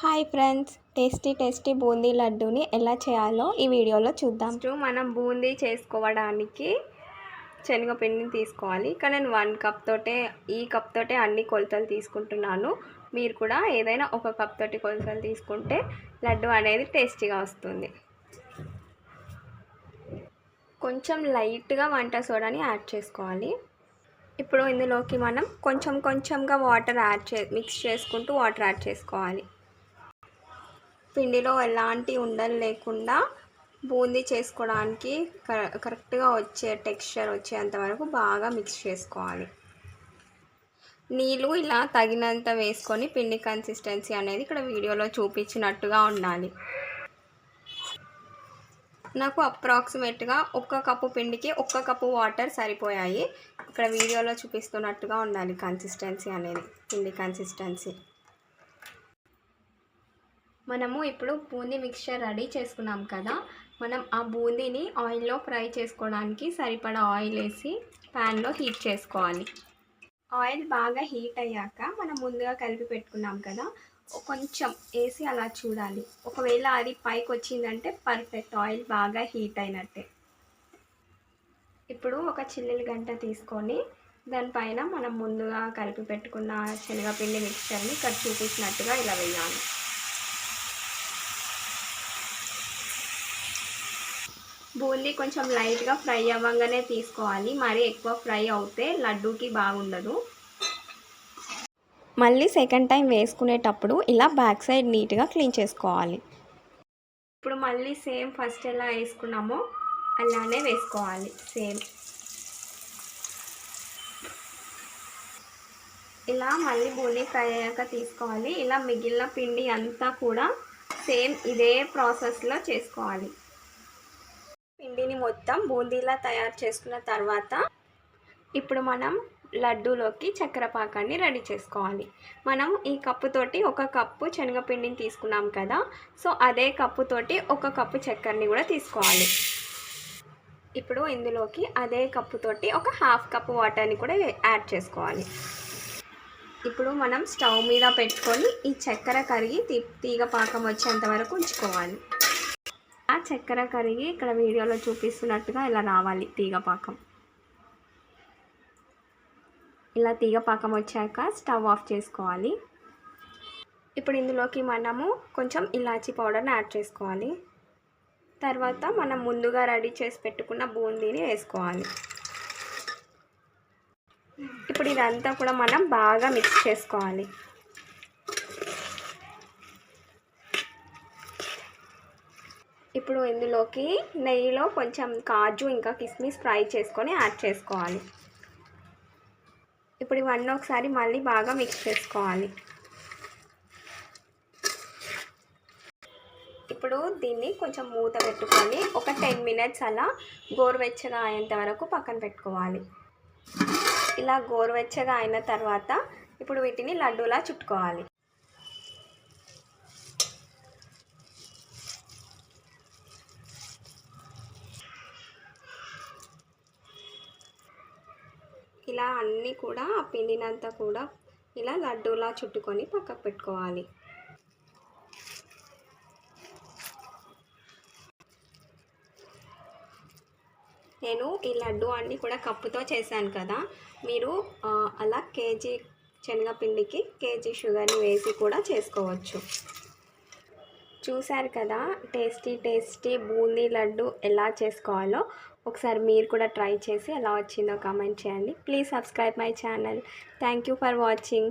Hi friends tasty tasty boondi లడ్డూని ఎలా చేయాలో ఈ వీడియోలో చూద్దాం. మనం బూందీ చేసుకోవడానికి శనగపిండిని తీసుకోవాలి. ఇక్కడ నేను వన్ కప్ తోటే ఈ కప్ తోటే అన్ని కొలతలు తీసుకుంటున్నాను. మీరు కూడా ఏదైనా ఒక కప్ తోటి కొలతలు తీసుకుంటే లడ్డు అనేది టేస్టీగా వస్తుంది. కొంచెం లైట్గా వంట సోడాని యాడ్ చేసుకోవాలి. ఇప్పుడు ఇందులోకి మనం కొంచెం కొంచెంగా వాటర్ యాడ్ చే మిక్స్ చేసుకుంటూ వాటర్ యాడ్ చేసుకోవాలి. పిండిలో ఎలాంటి ఉండలు లేకుండా బూందీ చేసుకోవడానికి కరెక్ట్గా వచ్చే టెక్స్చర్ వచ్చేంత వరకు బాగా మిక్స్ చేసుకోవాలి. నీళ్ళు ఇలా తగినంత వేసుకొని పిండి కన్సిస్టెన్సీ అనేది ఇక్కడ వీడియోలో చూపించినట్టుగా ఉండాలి. నాకు అప్రాక్సిమేట్గా ఒక్క కప్పు పిండికి ఒక్క కప్పు వాటర్ సరిపోయాయి. ఇక్కడ వీడియోలో చూపిస్తున్నట్టుగా ఉండాలి కన్సిస్టెన్సీ అనేది పిండి కన్సిస్టెన్సీ. మనము ఇప్పుడు బూందీ మిక్చర్ రెడీ చేసుకున్నాం కదా మనం ఆ బూందీని ఆయిల్లో ఫ్రై చేసుకోవడానికి సరిపడా ఆయిల్ వేసి ప్యాన్లో హీట్ చేసుకోవాలి. ఆయిల్ బాగా హీట్ అయ్యాక మనం ముందుగా కలిపి పెట్టుకున్నాం కదా కొంచెం వేసి అలా చూడాలి. ఒకవేళ అది పైకి వచ్చిందంటే పర్ఫెక్ట్ ఆయిల్ బాగా హీట్ అయినట్టే. ఇప్పుడు ఒక చిల్లిల గంట తీసుకొని దానిపైన మనం ముందుగా కలిపి పెట్టుకున్న శనగపిండి మిక్చర్ని ఇక్కడ చూపించినట్టుగా ఇలా వేయాలి. బూందీ కొంచెం లైట్గా ఫ్రై అవ్వగానే తీసుకోవాలి. మరి ఎక్కువ ఫ్రై అవుతే లడ్డూకి బాగుండదు. మళ్ళీ సెకండ్ టైం వేసుకునేటప్పుడు ఇలా బ్యాక్ సైడ్ నీట్గా క్లీన్ చేసుకోవాలి. ఇప్పుడు మళ్ళీ సేమ్ ఫస్ట్ ఎలా వేసుకున్నామో అలానే వేసుకోవాలి. సేమ్. ఇలా మళ్ళీ బూందీ ఫ్రై అయ్యాక తీసుకోవాలి. ఇలా మిగిలిన పిండి అంతా కూడా సేమ్ ఇదే ప్రాసెస్లో చేసుకోవాలి. పిండిని మొత్తం బూందీలా తయారు చేసుకున్న తర్వాత ఇప్పుడు మనం లడ్డూలోకి చక్కెర పాకాన్ని రెడీ చేసుకోవాలి. మనం ఈ కప్పుతోటి ఒక కప్పు శనగపిండిని తీసుకున్నాం కదా సో అదే కప్పుతోటి ఒక కప్పు చక్కెరని కూడా తీసుకోవాలి. ఇప్పుడు ఇందులోకి అదే కప్పుతోటి ఒక హాఫ్ కప్పు వాటర్ని కూడా యాడ్ చేసుకోవాలి. ఇప్పుడు మనం స్టవ్ మీద పెట్టుకొని ఈ చక్కెర కరిగి తీగ పాకం వచ్చేంత వరకు ఉంచుకోవాలి. చక్కెర కరిగి ఇక్కడ వీడియోలో చూపిస్తున్నట్టుగా ఇలా రావాలి తీగపాకం ఇలా తీగపాకం వచ్చాక స్టవ్ ఆఫ్ చేసుకోవాలి. ఇప్పుడు ఇందులోకి మనము కొంచెం ఇలాచీ పౌడర్ని యాడ్ చేసుకోవాలి. తర్వాత మనం ముందుగా రెడీ చేసి పెట్టుకున్న బూందీని వేసుకోవాలి. ఇప్పుడు ఇదంతా కూడా మనం బాగా మిక్స్ చేసుకోవాలి. ఇప్పుడు ఇందులోకి నెయ్యిలో కొంచెం కాజు ఇంకా కిస్మిస్ ఫ్రై చేసుకొని యాడ్ చేసుకోవాలి. ఇప్పుడు ఇవన్నీ ఒకసారి మళ్ళీ బాగా మిక్స్ చేసుకోవాలి. ఇప్పుడు దీన్ని కొంచెం మూత పెట్టుకొని ఒక టెన్ మినిట్స్ అలా గోరువెచ్చగా అయ్యేంత వరకు పక్కన పెట్టుకోవాలి. ఇలా గోరువెచ్చగా అయిన తర్వాత ఇప్పుడు వీటిని లడ్డూలా చుట్టుకోవాలి. ఇలా అన్నీ కూడా ఆ పిండినంతా కూడా ఇలా లడ్డూలా చుట్టుకొని పక్కకు పెట్టుకోవాలి. నేను ఈ లడ్డు అన్నీ కూడా కప్పుతో చేశాను కదా. మీరు అలా కేజీ శనగపిండికి కేజీ షుగర్ని వేసి కూడా చేసుకోవచ్చు. చూశారు కదా టేస్టీ టేస్టీ బూందీ లడ్డు ఎలా చేసుకోవాలో ఒకసారి మీరు కూడా ట్రై చేసి ఎలా వచ్చిందో కామెంట్ చేయండి. Please subscribe my channel. Thank you for watching.